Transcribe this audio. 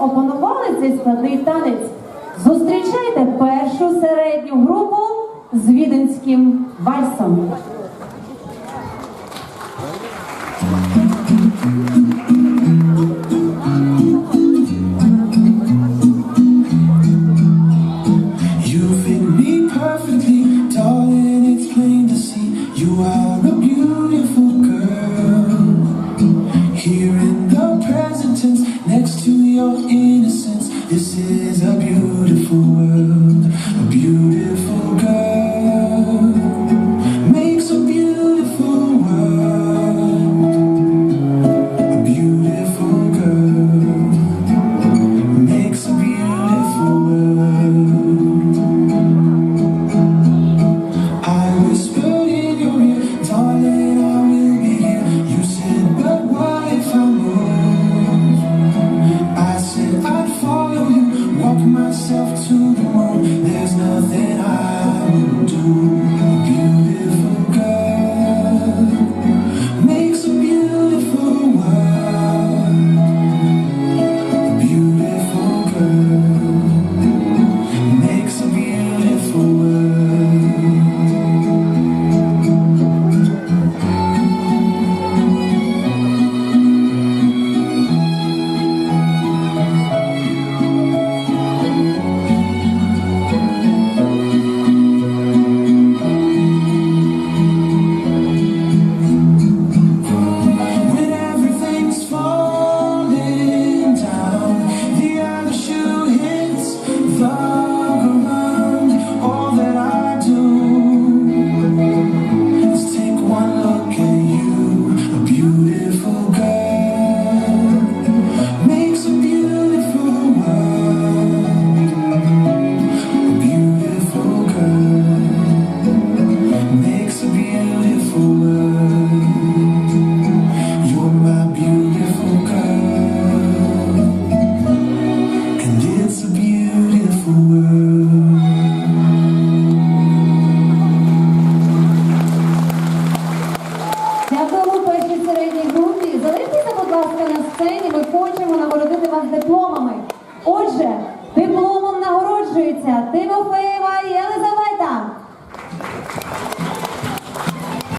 опанували цей складний танець. Зустрічайте першу середню групу з віденським вальсом. your innocence This is. you. хочемо нагородити вас дипломами. Отже, дипломом нагороджується Тимофеєва Єлизавета.